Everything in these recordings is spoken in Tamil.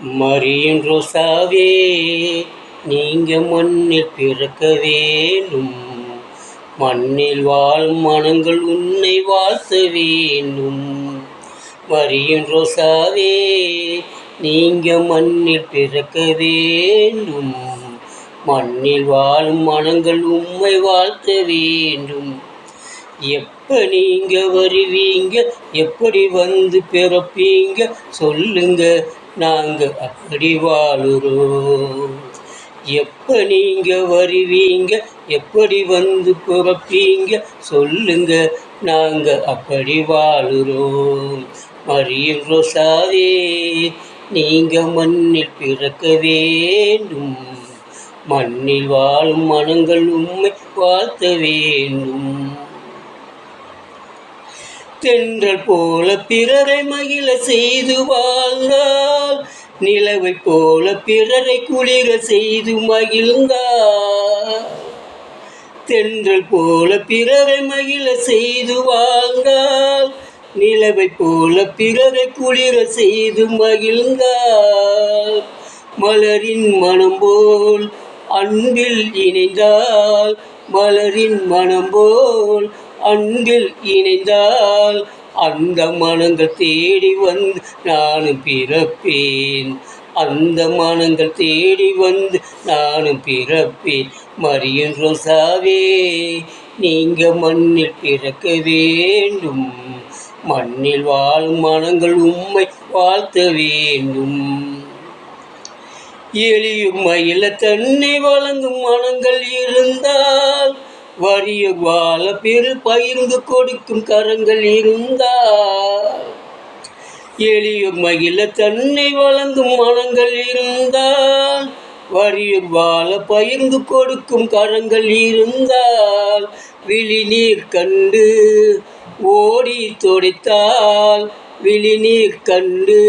மரியின் ரோசாவே நீங்க மண்ணில் பிறக்க வேணும் மண்ணில் வாழும் மனங்கள் உன்னை வாழ்த்த வேண்டும். மரியின் ரோசாவே நீங்க மண்ணில் பிறக்க வேண்டும். மண்ணில் வாழும் மனங்கள் உம்மை வாழ்த்த வேண்டும். எப்ப நீங்க வருவீங்க? எப்படி வந்து பிறப்பீங்க? சொல்லுங்க. நாங்கள் அப்படி வாழுறோம் எப்ப நீங்கள் வருவீங்க? எப்படி வந்து பிறப்பீங்க? சொல்லுங்க நாங்கள் அப்படி வாழுறோம் மரியம் ரோசாவே நீங்கள் மண்ணில் பிறக்க வேண்டும். மண்ணில் வாழும் மனங்கள் உண்மை வாழ்த்த வேண்டும். தென்றல் போல பிறரை மகிழ செய்து வாழ்ந்தார். நிலவை போல பிறரை குளிர செய்து மகிழ்ந்தால் தென்றல் போல பிறரை மகிழ செய்து வாழ்ந்தால் நிலவை போல பிறரை குளிர செய்து மகிழ்ந்தால் மலரின் மனம் போல் அன்பில் இணைந்தால் மலரின் மனம் போல் அன்பில் இணைந்தால் அந்த மனங்கள் தேடி வந்து நானும் பிறப்பேன். அந்த மனங்கள் தேடி வந்து நானும் பிறப்பேன். மரியும் ரோசாவே நீங்க மண்ணில் பிறக்க வேண்டும். மண்ணில் வாழும் மனங்கள் உம்மை வாழ்த்த வேண்டும். எளியும் மயில தன்னை வழங்கும் மனங்கள் வரிய வாழ பெரு பகிர்ந்து கொடுக்கும் கரங்கள் இருந்தால் எளிய மகிழ தன்னை வழங்கும் மனங்கள் இருந்தால் வரிய வாழ பகிர்ந்து கொடுக்கும் கரங்கள் இருந்தால் விழிநீர் கண்டு ஓடி துடைத்தால் விழிநீர் கண்டு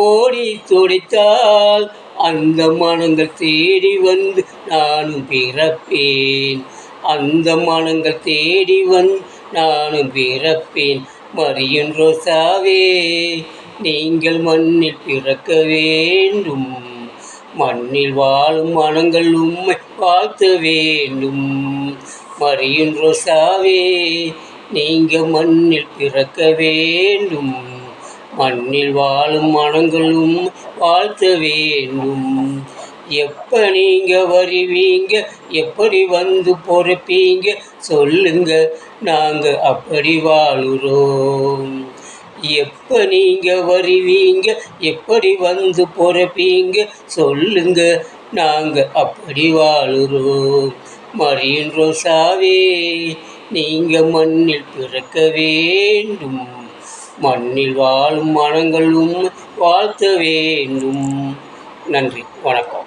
ஓடி துடைத்தால் அந்த மனங்கள் தேடி வந்து நானும் பிறப்பேன். அந்த மனங்கள் தேடி வந் நானும் பிறப்பேன். மரியின் ரோசாவே நீங்கள் மண்ணில் பிறக்க வேண்டும். மண்ணில் வாழும் மனங்கள் உம்மை வாழ்த்த வேண்டும். மரியின் ரோசாவே நீங்கள் மண்ணில் பிறக்க வேண்டும். மண்ணில் வாழும் மனங்களும் வாழ்த்த வேண்டும். எப்போ நீங்கள் வருவீங்க? எப்படி வந்து பொறுப்பீங்க? சொல்லுங்க நாங்கள் அப்படி வாழுறோம். எப்போ நீங்கள் வருவீங்க? எப்படி வந்து பொறுப்பீங்க? சொல்லுங்க நாங்கள் அப்படி வாழுறோம். மரியின் ரோசாவே நீங்கள் மண்ணில் பிறக்க வேண்டும். மண்ணில் வாழும் மனங்களும் வாழ்த்த வேண்டும். நன்றி வணக்கம்.